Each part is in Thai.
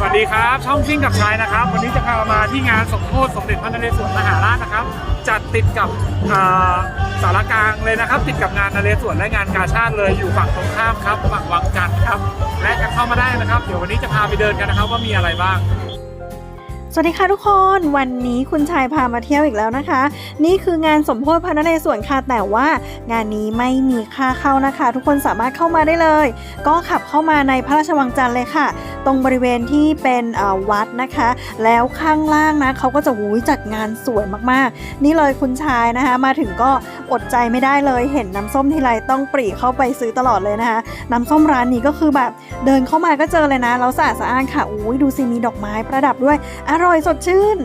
สวัสดีครับ ช่องซิ่งกับชายนะครับ วันนี้จะพามาที่งานสมโพธสมเด็จพระนเรศวรมหาราชนะครับ จัดติดกับาสารกลางเลยนะครับ ติดกับงานนเรศวรและงานกาชาติเลยอยู่ฝั่งตรงข้ามครับฝั่งวังจันทร์ครับและจะเข้ามาได้นะครับ เดี๋ยววันนี้จะพาไปเดินกันนะครับว่ามีอะไรบ้าง สวัสดีค่ะทุกคนวันนี้คุณชายพามาเที่ยวอีกแล้วนะคะ นี่คืองานสมโพธิพระนเรศวรค่ะแต่ว่างานนี้ไม่มีค่าเข้านะคะ ทุกคนสามารถเข้ามาได้เลย ก็ขับเข้ามาในพระราชวังจันทร์เลยค่ะ ตรงบริเวณที่เป็นวัดนะคะ แล้วข้างล่างนะเขาก็จะหูยจัดงานสวยมากๆ นี่เลยคุณชายนะคะ มาถึงก็อดใจไม่ได้เลยเห็นน้ำส้มทีไรต้องปรีเข้าไปซื้อตลอดเลยนะคะน้ำส้มร้านนี้ก็คือแบบเดินเข้ามาก็เจอเลยนะแล้วสะอาดสะอ้านค่ะอุ้ยดูสิมีดอกไม้ประดับด้วยอร่อยสดชื่น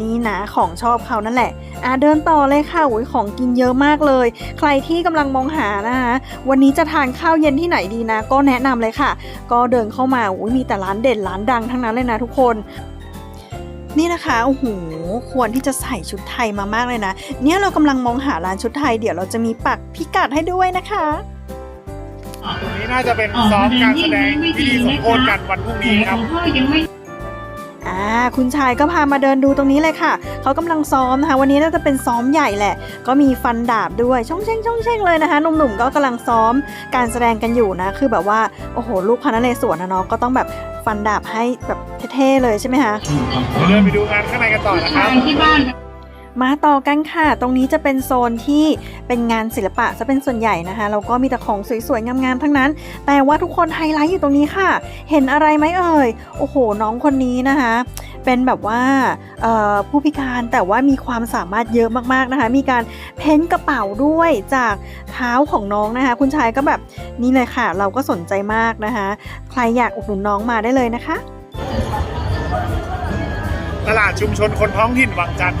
นี่นะของชอบเขานั่นแหละอะเดินต่อเลยค่ะอุ้ยของกินเยอะมากเลย ใครที่กำลังมองหานะคะวันนี้จะทานข้าวเย็นที่ไหนดีนะ ก็แนะนำเลยค่ะ ก็เดินเข้ามาอุ้ยมีแต่ร้านเด่นร้านดังทั้งนั้นเลยนะทุกคนนี่นะคะโอ้โหควรที่จะใส่ชุดไทยมามากเลยนะ เนี่ยเรากำลังมองหาร้านชุดไทยเดี๋ยวเราจะมีปักพิกัดให้ด้วยนะคะตรงนี้น่าจะเป็นซ้อมการแสดงพิธีสมโพธิกันวันพรุ่งนี้ครับ อ่าคุณชายก็พามาเดินดูตรงนี้เลยค่ะ เขากำลังซ้อมนะคะ วันนี้น่าจะเป็นซ้อมใหญ่แหละ ก็มีฟันดาบด้วยช่องเช่งช่องเช่งเลยนะคะหนุ่มๆก็กำลังซ้อมการแสดงกันอยู่นะคือแบบว่าโอ้โหลูกพระนเรศวรนะเนาะก็ต้องแบบฟันดาบให้แบบเท่ๆเลยใช่ไหมคะเราเดินไปดูงานข้างในกันต่อนะครับที่บ้าน มาต่อกันค่ะ ตรงนี้จะเป็นโซนที่เป็นงานศิลปะจะเป็นส่วนใหญ่นะคะ แล้วก็มีแต่ของสวยๆ งามๆ ทั้งนั้น แต่ว่าทุกคนไฮไลท์อยู่ตรงนี้ค่ะ เห็นอะไรไหมเอ่ย โอ้โห น้องคนนี้นะคะ เป็นแบบว่าผู้พิการแต่ว่ามีความสามารถเยอะมากๆนะคะ มีการเพ้นกระเป๋าด้วยจากเท้าของน้องนะคะ คุณชายก็แบบนี่เลยค่ะ เราก็สนใจมากนะคะ ใครอยากอุดหนุนน้องมาได้เลยนะคะ ตลาดชุมชนคนท้องถิ่นวังจันทร์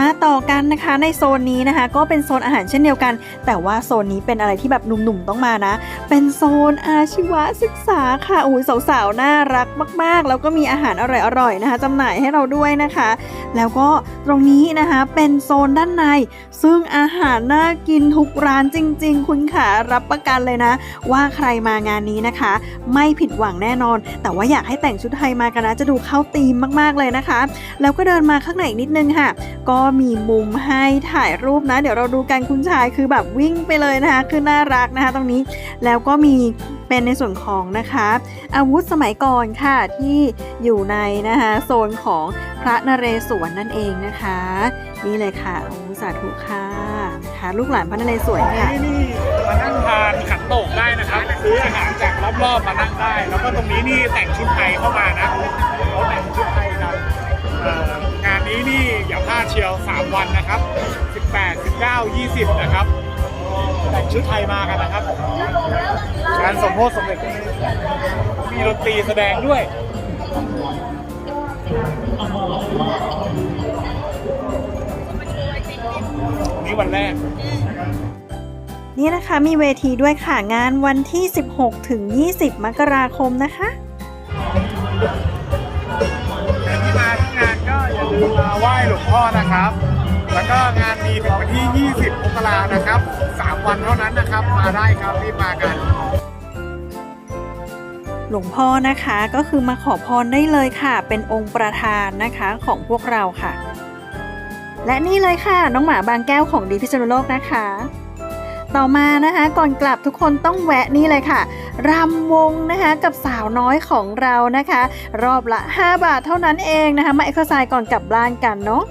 มาต่อกันนะคะในโซนนี้นะคะ ก็เป็นโซนอาหารเช่นเดียวกัน แต่ว่าโซนนี้เป็นอะไรที่แบบหนุ่มๆต้องมานะ เป็นโซนอาชีวศึกษาค่ะโอ้ยสาวๆน่ารักมากๆ แล้วก็มีอาหารอร่อยๆนะคะจำหน่ายให้เราด้วยนะคะ แล้วก็ตรงนี้นะคะเป็นโซนด้านใน ซึ่งอาหารน่ากินทุกร้านจริง ๆ คุณขารับประกันเลยนะ ว่าใครมางานนี้นะคะ ไม่ผิดหวังแน่นอน แต่ว่าอยากให้แต่งชุดไทยมากันนะจะดูเข้าธีมมากๆเลยนะคะ แล้วก็เดินมาข้างในอีกนิดนึงค่ะ ก็มีมุมให้ถ่ายรูปนะ เดี๋ยวเราดูกันคุณชายคือแบบวิ่งไปเลยนะคะ คือน่ารักนะคะ ตรงนี้แล้วก็มีเป็นในส่วนของนะคะ อาวุธสมัยก่อนค่ะที่อยู่ในนะคะโซนของพระนเรศวรนั่นเองนะคะ นี่เลยค่ะโอ้สาธุค่ะนะคะลูกหลานพระนเรศวรค่ะนี่นี่มานั่งทานขันโตกได้นะครับซื้ออาหารจากรอบๆมานั่งได้ แล้วก็ตรงนี้นี่แต่งชุดไทยเข้ามานะ ชียว 3 วันนะครับ 18 19 20 นะครับแต่งชุดไทยมากันนะครับงานสมโพธิสมเด็จมีดนตรีแสดงด้วยนี่วันแรกนี่นะคะมีเวทีด้วยค่ะ งานวันที่ 16 ถึง 20 มกราคมนะคะ มาไหว้หลวงพ่อนะครับ แล้วก็งานมีถึงวันที่ 20มกรานะครับ 3 วันเท่านั้นนะครับ มาได้ครับรีบมากันหลวงพ่อนะคะก็คือมาขอพรได้เลยค่ะ เป็นองค์ประธานนะคะของพวกเราค่ะ และนี่เลยค่ะ น้องหมาบางแก้วของดีพิษณุโลกนะคะ ต่อมานะคะก่อนกลับทุกคนต้องแวะนี่เลยค่ะรำวงนะคะกับสาวน้อยของเรานะคะ รอบละ 5 บาทเท่านั้นเองนะคะมาเอ็กซ์ไซส์ก่อนกลับบ้านกันเนาะ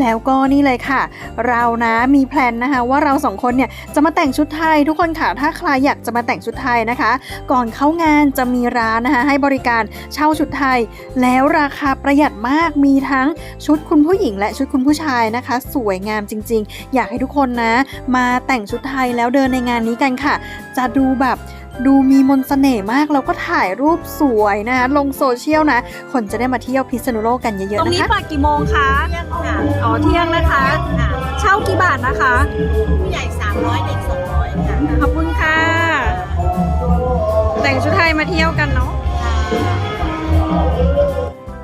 แล้วก็นี่เลยค่ะ เรานะมีแพลนนะคะว่าเราสองคนเนี่ยจะมาแต่งชุดไทยทุกคนค่ะถ้าใครอยากจะมาแต่งชุดไทยนะคะ ก่อนเข้างานจะมีร้านนะคะให้บริการเช่าชุดไทย แล้วราคาประหยัดมากมีทั้งชุดคุณผู้หญิง และชุดคุณผู้ชายนะคะ สวยงามจริง ๆ อยากให้ทุกคนนะ มาแต่งชุดไทยแล้วเดินในงานนี้กันค่ะ จะดูแบบ ดูมีมนต์เสน่ห์มากแล้วก็ถ่ายรูปสวยนะคะลงโซเชียลนะ คนจะได้มาเที่ยวพิษณุโลกกันเยอะๆตรงนะนี้คะเปิดกี่โมงคะอ๋อเที่ยงนะคะ เช่ากี่บาทนะคะ ผู้ใหญ่ 300 เด็ก 200 ค่ะ ขอบคุณค่ะ แต่งชุดไทยมาเที่ยวกันเนาะ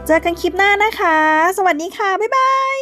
เจอกันคลิปหน้านะคะ สวัสดีค่ะ บ๊ายบาย